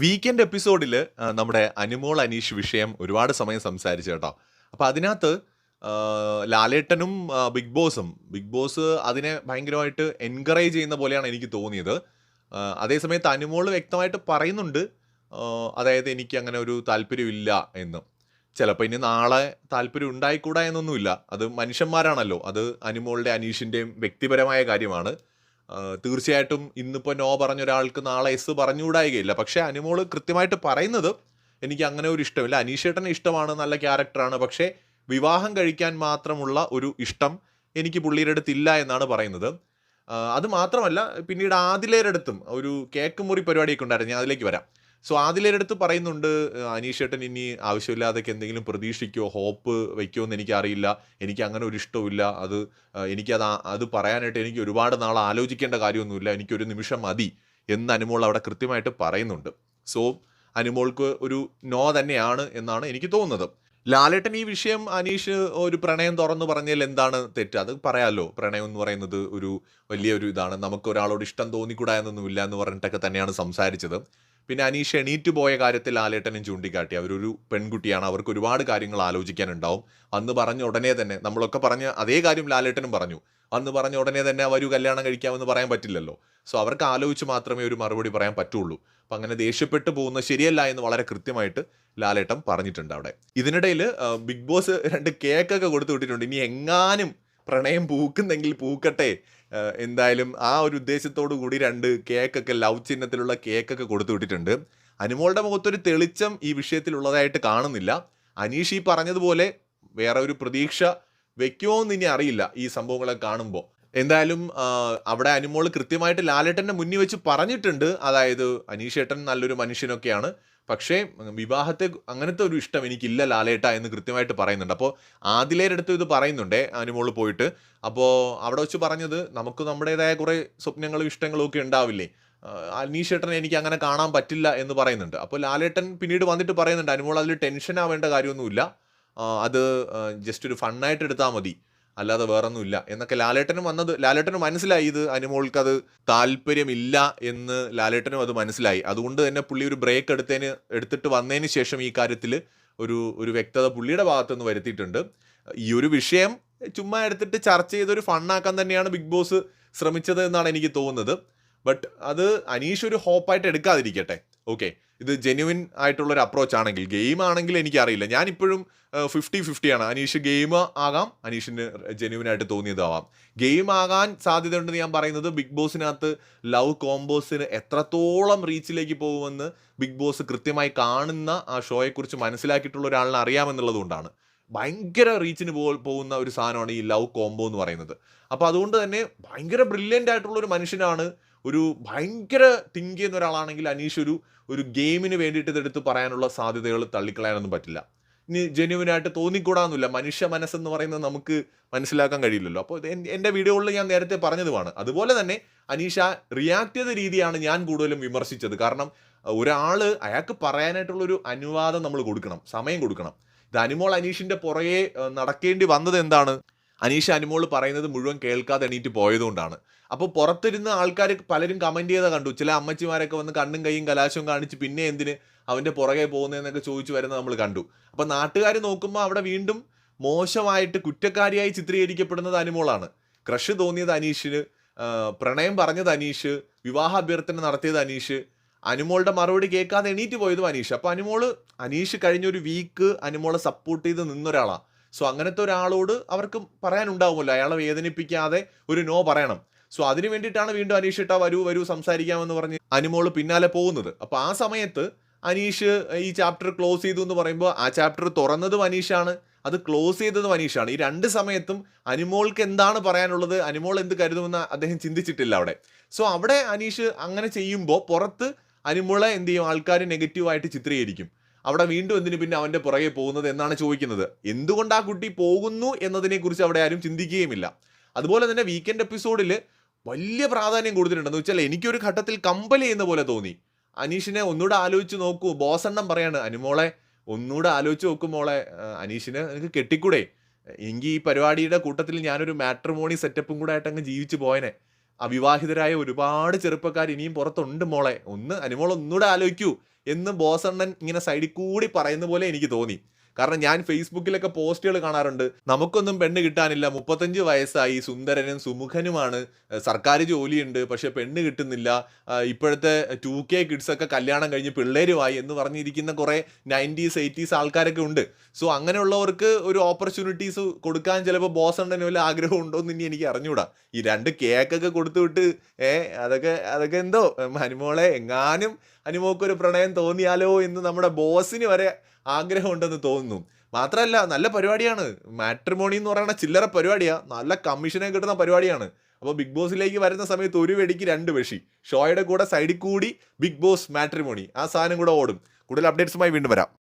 Weekend എപ്പിസോഡിൽ നമ്മുടെ അനുമോൾ അനീഷ് വിഷയം ഒരുപാട് സമയം സംസാരിച്ചു കേട്ടോ. അപ്പോൾ അതിനകത്ത് ലാലേട്ടനും ബിഗ് ബോസും ബിഗ് ബോസ് അതിനെ ഭയങ്കരമായിട്ട് എൻകറേജ് ചെയ്യുന്ന പോലെയാണ് എനിക്ക് തോന്നിയത്. അതേസമയത്ത് അനുമോൾ വ്യക്തമായിട്ട് പറയുന്നുണ്ട് അതായത് എനിക്ക് അങ്ങനെ ഒരു താല്പര്യമില്ല എന്ന്. ചിലപ്പോൾ ഇനി നാളെ താല്പര്യം ഉണ്ടായിക്കൂടാ എന്നൊന്നുമില്ല. അത് മനുഷ്യന്മാരാണല്ലോ. അത് അനുമോളുടെ അനീഷിന്റെയും വ്യക്തിപരമായ കാര്യമാണ്. തീർച്ചയായിട്ടും ഇന്നിപ്പോൾ നോ പറഞ്ഞ ഒരാൾക്ക് നാളെ എസ് പറഞ്ഞുകൂടായികയില്ല. പക്ഷേ അനുമോൾ കൃത്യമായിട്ട് പറയുന്നത് എനിക്ക് അങ്ങനെ ഒരു ഇഷ്ടമില്ല. അനീഷേട്ടന് ഇഷ്ടമാണ് നല്ല ക്യാരക്ടറാണ് പക്ഷേ വിവാഹം കഴിക്കാൻ മാത്രമുള്ള ഒരു ഇഷ്ടം എനിക്ക് പുള്ളിയുടെ അടുത്തില്ല എന്നാണ് പറയുന്നത്. അത് മാത്രമല്ല പിന്നീട് ആദിലേരടുത്തും ഒരു കേക്ക് മുറി പരിപാടിയൊക്കെ ഉണ്ടായിരുന്നു. ഞാൻ അതിലേക്ക് വരാം. സോ ആദിലേരടുത്ത് പറയുന്നുണ്ട് അനീഷേട്ടൻ ഇനി ആവശ്യമില്ലാതൊക്കെ എന്തെങ്കിലും പ്രതീക്ഷിക്കോ ഹോപ്പ് വയ്ക്കോ എന്ന് എനിക്കറിയില്ല. എനിക്ക് അങ്ങനെ ഒരു ഇഷ്ടമില്ല അത് എനിക്ക് എനിക്കത് അത് പറയാനായിട്ട് എനിക്ക് ഒരുപാട് നാൾ ആലോചിക്കേണ്ട കാര്യമൊന്നുമില്ല. എനിക്കൊരു നിമിഷം മതി. എന്ന് അനുമോൾ അവിടെ കൃത്യമായിട്ട് പറയുന്നുണ്ട്. സോ അനുമോൾക്ക് ഒരു നോ തന്നെയാണ് എന്നാണ് എനിക്ക് തോന്നുന്നത്. ലാലേട്ടൻ ഈ വിഷയം അനീഷ് ഒരു പ്രണയം തുറന്നു പറഞ്ഞാൽ എന്താണ് തെറ്റ്? അത് പറയാമല്ലോ പ്രണയം എന്ന് പറയുന്നത് ഒരു വലിയൊരു ഇതാണ്. നമുക്ക് ഒരാളോട് ഇഷ്ടം തോന്നിക്കൂടാ എന്നൊന്നുമില്ല എന്ന് പറഞ്ഞിട്ടൊക്കെ തന്നെയാണ് സംസാരിച്ചത്. പിന്നെ അനീഷ് എണീറ്റ് പോയ കാര്യത്തിൽ ലാലേട്ടനും ചൂണ്ടിക്കാട്ടി. അവരൊരു പെൺകുട്ടിയാണ്. അവർക്ക് ഒരുപാട് കാര്യങ്ങൾ ആലോചിക്കാനുണ്ടാവും. അന്ന് പറഞ്ഞ ഉടനെ തന്നെ നമ്മളൊക്കെ പറഞ്ഞ അതേ കാര്യം ലാലേട്ടനും പറഞ്ഞു. അന്ന് പറഞ്ഞ ഉടനെ തന്നെ അവർ കല്യാണം കഴിക്കാമെന്ന് പറയാൻ പറ്റില്ലല്ലോ. സോ അവർക്ക് ആലോചിച്ച് മാത്രമേ ഒരു മറുപടി പറയാൻ പറ്റുള്ളൂ. അപ്പം അങ്ങനെ ദേഷ്യപ്പെട്ടു പോകുന്നത് ശരിയല്ല എന്ന് വളരെ കൃത്യമായിട്ട് ലാലേട്ടൻ പറഞ്ഞിട്ടുണ്ട് അവിടെ. ഇതിനിടയിൽ ബിഗ് ബോസ് രണ്ട് കേക്കൊക്കെ കൊടുത്തു വിട്ടിട്ടുണ്ട്. ഇനി എങ്ങാനും പ്രണയം പൂക്കുന്നെങ്കിൽ പൂക്കട്ടെ എന്തായാലും ആ ഒരു ഉദ്ദേശത്തോടു കൂടി രണ്ട് കേക്കൊക്കെ ലവ് ചിഹ്നത്തിലുള്ള കേക്കൊക്കെ കൊടുത്തു വിട്ടിട്ടുണ്ട്. അനുമോളുടെ മുഖത്തൊരു തെളിച്ചം ഈ വിഷയത്തിലുള്ളതായിട്ട് കാണുന്നില്ല. അനീഷ് ഈ പറഞ്ഞതുപോലെ വേറെ ഒരു പ്രതീക്ഷ വെക്കുമോ എന്ന് ഇനി അറിയില്ല ഈ സംഭവങ്ങളെ കാണുമ്പോൾ എന്തായാലും അവിടെ അനുമോൾ കൃത്യമായിട്ട് ലാലേട്ടന്റെ മുന്നിൽ വെച്ച് പറഞ്ഞിട്ടുണ്ട്. അതായത് അനീഷേട്ടൻ നല്ലൊരു മനുഷ്യനൊക്കെയാണ്. പക്ഷേ വിവാഹത്തെ അങ്ങനത്തെ ഒരു ഇഷ്ടം എനിക്കില്ല ലാലേട്ട എന്ന് കൃത്യമായിട്ട് പറയുന്നുണ്ട്. അപ്പോൾ ആദിലേരടുത്ത് ഇത് പറയുന്നുണ്ട് അനുമോൾ പോയിട്ട്. അപ്പോൾ അവിടെ വെച്ച് പറഞ്ഞത് നമുക്ക് നമ്മുടേതായ കുറേ സ്വപ്നങ്ങളും ഇഷ്ടങ്ങളും ഒക്കെ ഉണ്ടാവില്ലേ? അനീഷേട്ടനെ എനിക്ക് അങ്ങനെ കാണാൻ പറ്റില്ല എന്ന് പറയുന്നുണ്ട്. അപ്പോൾ ലാലേട്ടൻ പിന്നീട് വന്നിട്ട് പറയുന്നുണ്ട് അനുമോൾ അതിൽ ടെൻഷൻ ആവേണ്ട കാര്യമൊന്നുമില്ല. അത് ജസ്റ്റ് ഒരു ഫണ്ണായിട്ട് എടുത്താൽ മതി. അല്ലാതെ വേറൊന്നുമില്ല. എന്നൊക്കെ ലാലേട്ടനും വന്നത് ലാലേട്ടനും മനസ്സിലായി ഇത് അനുമോൾക്ക് അത് താല്പര്യമില്ല എന്ന് ലാലേട്ടനും അത് മനസ്സിലായി. അതുകൊണ്ട് തന്നെ പുള്ളി ഒരു ബ്രേക്ക് എടുത്തതിന് എടുത്തിട്ട് വന്നതിന് ശേഷം ഈ കാര്യത്തിൽ ഒരു ഒരു വ്യക്തത പുള്ളിയുടെ ഭാഗത്തുനിന്ന് വരുത്തിയിട്ടുണ്ട്. ഈ ഒരു വിഷയം ചുമ്മാ എടുത്തിട്ട് ചർച്ച ചെയ്ത് ഒരു ഫണ്ണാക്കാൻ തന്നെയാണ് ബിഗ് ബോസ് ശ്രമിച്ചത് എന്നാണ് എനിക്ക് തോന്നുന്നത്. ബട്ട് അത് അനീഷ് ഒരു ഹോപ്പായിട്ട് എടുക്കാതിരിക്കട്ടെ. ഓക്കെ ഇത് ജെന്യുവിൻ ആയിട്ടുള്ള ഒരു അപ്രോച്ച് ആണെങ്കിൽ ഗെയിം ആണെങ്കിൽ എനിക്കറിയില്ല. ഞാനിപ്പോഴും ഫിഫ്റ്റി ഫിഫ്റ്റിയാണ് അനീഷ് ഗെയിം ആകാം. അനീഷിന് ജെന്യുവിൻ ആയിട്ട് തോന്നിയതാവാം. ഗെയിം ആകാൻ സാധ്യതയുണ്ടെന്ന് ഞാൻ പറയുന്നത് ബിഗ് ബോസിനകത്ത് ലവ് കോംബോസിന് എത്രത്തോളം റീച്ചിലേക്ക് പോകുമെന്ന് ബിഗ് ബോസ് കൃത്യമായി കാണുന്ന ആ ഷോയെക്കുറിച്ച് മനസ്സിലാക്കിയിട്ടുള്ള ഒരാളിനെ അറിയാമെന്നുള്ളത് കൊണ്ടാണ്. ഭയങ്കര റീച്ചിന് പോ പോകുന്ന ഒരു സാധനമാണ് ഈ ലവ് കോംബോ എന്ന് പറയുന്നത്. അപ്പോൾ അതുകൊണ്ട് തന്നെ ഭയങ്കര ബ്രില്യന്റ് ആയിട്ടുള്ള ഒരു മനുഷ്യനാണ് ഒരു ഭയങ്കര തിങ്ക് ചെയ്യുന്ന ഒരാളാണെങ്കിൽ അനീഷ് ഒരു ഒരു ഗെയിമിന് വേണ്ടിയിട്ട് ഇതെടുത്ത് പറയാനുള്ള സാധ്യതകൾ തള്ളിക്കളയാനൊന്നും പറ്റില്ല. ഇനി ജെന്യുവിനായിട്ട് തോന്നിക്കൂടാന്നില്ല മനുഷ്യ മനസ്സെന്ന് പറയുന്നത് നമുക്ക് മനസ്സിലാക്കാൻ കഴിയില്ലല്ലോ. അപ്പോൾ എന്റെ വീഡിയോകളിൽ ഞാൻ നേരത്തെ പറഞ്ഞതുമാണ്. അതുപോലെ തന്നെ അനീഷ റിയാക്ട് ചെയ്ത രീതിയാണ് ഞാൻ കൂടുതലും വിമർശിച്ചത്. കാരണം ഒരാൾ അയാൾക്ക് പറയാനായിട്ടുള്ളൊരു അനുവാദം നമ്മൾ കൊടുക്കണം. സമയം കൊടുക്കണം. ഇത് അനുമോൾ അനീഷിന്റെ പുറകെ നടക്കേണ്ടി വന്നത് എന്താണ്? അനീഷ് അനുമോൾ പറയുന്നത് മുഴുവൻ കേൾക്കാതെ എണീറ്റ് പോയതുകൊണ്ടാണ്. അപ്പോൾ പുറത്തിരുന്ന ആൾക്കാർ പലരും കമന്റ് ചെയ്ത കണ്ടു. ചില അമ്മച്ചിമാരൊക്കെ വന്ന് കണ്ണും കൈയും കലാശവും കാണിച്ച് പിന്നെ എന്തിന് അവന്റെ പുറകെ പോകുന്നതെന്നൊക്കെ ചോദിച്ചു വരുന്നത് നമ്മൾ കണ്ടു. അപ്പോൾ നാട്ടുകാർ നോക്കുമ്പോൾ അവിടെ വീണ്ടും മോശമായിട്ട് കുറ്റക്കാരിയായി ചിത്രീകരിക്കപ്പെടുന്നത് അനുമോളാണ്. ക്രഷ് തോന്നിയത് അനീഷിന് പ്രണയം പറഞ്ഞത് അനീഷ് വിവാഹ അഭ്യർത്ഥന നടത്തിയത് അനീഷ് അനുമോളുടെ മറുപടി കേൾക്കാതെ എണീറ്റ് പോയതും അനീഷ്. അപ്പോൾ അനുമോൾ അനീഷ് കഴിഞ്ഞൊരു വീക്ക് അനുമോളെ സപ്പോർട്ട് ചെയ്ത് നിന്നൊരാളാണ് സോ അങ്ങനത്തെ ഒരാളോട് അവർക്ക് പറയാനുണ്ടാവുമല്ലോ. അയാളെ വേദനിപ്പിക്കാതെ ഒരു നോ പറയണം. സോ അതിന് വേണ്ടിയിട്ടാണ് വീണ്ടും അനീഷ് ഇട്ടാ വരൂ വരൂ സംസാരിക്കാമെന്ന് പറഞ്ഞ് അനുമോൾ പിന്നാലെ പോകുന്നത്. അപ്പോൾ ആ സമയത്ത് അനീഷ് ഈ ചാപ്റ്റർ ക്ലോസ് ചെയ്തു എന്ന് പറയുമ്പോൾ ആ ചാപ്റ്റർ തുറന്നതും അനീഷാണ് അത് ക്ലോസ് ചെയ്തതും അനീഷാണ്. ഈ രണ്ട് സമയത്തും അനുമോൾക്ക് എന്താണ് പറയാനുള്ളത് അനുമോൾ എന്ത് കരുതുമെന്ന് അദ്ദേഹം ചിന്തിച്ചിട്ടില്ല അവിടെ. സോ അവിടെ അനീഷ് അങ്ങനെ ചെയ്യുമ്പോൾ പുറത്ത് അനുമോളെ എന്ത് ചെയ്യും? ആൾക്കാർ നെഗറ്റീവായിട്ട് ചിത്രീകരിക്കും. അവിടെ വീണ്ടും എന്തിനു പിന്നെ അവന്റെ പുറകെ പോകുന്നത് എന്നാണ് ചോദിക്കുന്നത്. എന്തുകൊണ്ട് ആ കുട്ടി പോകുന്നു എന്നതിനെക്കുറിച്ച് അവിടെ ആരും ചിന്തിക്കുകയുമില്ല. അതുപോലെ തന്നെ വീക്കെൻഡ് എപ്പിസോഡിൽ വലിയ പ്രാധാന്യം കൊടുത്തിട്ടുണ്ടെന്ന് വെച്ചാൽ എനിക്കൊരു ഘട്ടത്തിൽ കമ്പൽ ചെയ്യുന്ന പോലെ തോന്നി. അനീഷിനെ ഒന്നുകൂടെ ആലോചിച്ച് നോക്കൂ. ബോസെണ്ണം പറയാണ് അനുമോളെ ഒന്നുകൂടെ ആലോചിച്ച് നോക്കും മോളെ. ആ, അനീഷിന് എനിക്ക് കെട്ടിക്കൂടെ? എങ്കിൽ ഈ പരിപാടിയുടെ കൂട്ടത്തിൽ ഞാനൊരു മാട്രിമോണി സെറ്റപ്പും കൂടെ ആയിട്ട് അങ്ങ് ജീവിച്ചു പോയനെ. അവിവാഹിതരായ ഒരുപാട് ചെറുപ്പക്കാർ ഇനിയും പുറത്തുണ്ട് മോളെ. ഒന്ന് അനുമോൾ ഒന്നുകൂടെ ആലോചിക്കൂ. എന്ന് ബോസണ്ണൻ ഇങ്ങനെ സൈഡിൽ കൂടി പറയുന്ന പോലെ എനിക്ക് തോന്നി. കാരണം ഞാൻ ഫേസ്ബുക്കിലൊക്കെ പോസ്റ്റുകൾ കാണാറുണ്ട്. നമുക്കൊന്നും പെണ്ണ് കിട്ടാനില്ല. മുപ്പത്തഞ്ച് വയസ്സായി സുന്ദരനും സുമുഖനുമാണ്. സർക്കാർ ജോലിയുണ്ട്. പക്ഷെ പെണ്ണ് കിട്ടുന്നില്ല. ഇപ്പോഴത്തെ ടു കെ കിഡ്സൊക്കെ കല്യാണം കഴിഞ്ഞ് പിള്ളേരുമായി എന്ന് പറഞ്ഞിരിക്കുന്ന കുറേ നയന്റീസ് എയ്റ്റീസ് ആൾക്കാരൊക്കെ ഉണ്ട്. സോ അങ്ങനെയുള്ളവർക്ക് ഒരു ഓപ്പർച്യൂണിറ്റീസ് കൊടുക്കാൻ ചിലപ്പോൾ ബോസ് ഉണ്ടെന്ന് വല്ല ആഗ്രഹം ഉണ്ടോ എന്ന് ഇനി എനിക്ക് അറിഞ്ഞൂടാ. ഈ രണ്ട് കേക്കൊക്കെ കൊടുത്തു വിട്ട് ഏ അതൊക്കെ അതൊക്കെ എന്തോ? അനുമോളെ എങ്ങാനും ഒരു പ്രണയം തോന്നിയാലോ എന്ന് നമ്മുടെ ബോസിന് വരെ ആഗ്രഹമുണ്ടെന്ന് തോന്നുന്നു. മാത്രമല്ല നല്ല പരിപാടിയാണ്. മാട്രിമോണി എന്ന് പറയുന്ന ചില്ലറ പരിപാടിയാണ് നല്ല കമ്മീഷനെ കിട്ടുന്ന പരിപാടിയാണ്. അപ്പോൾ ബിഗ് ബോസിലേക്ക് വരുന്ന സമയത്ത് ഒരു വെടിക്ക് രണ്ട് വെഷി. ഷോയുടെ കൂടെ സൈഡിൽ കൂടി ബിഗ് ബോസ് മാട്രിമോണി. ആ സാധനം കൂടെ ഓടും. കൂടുതൽ അപ്ഡേറ്റ്സുമായി വീണ്ടും വരാം.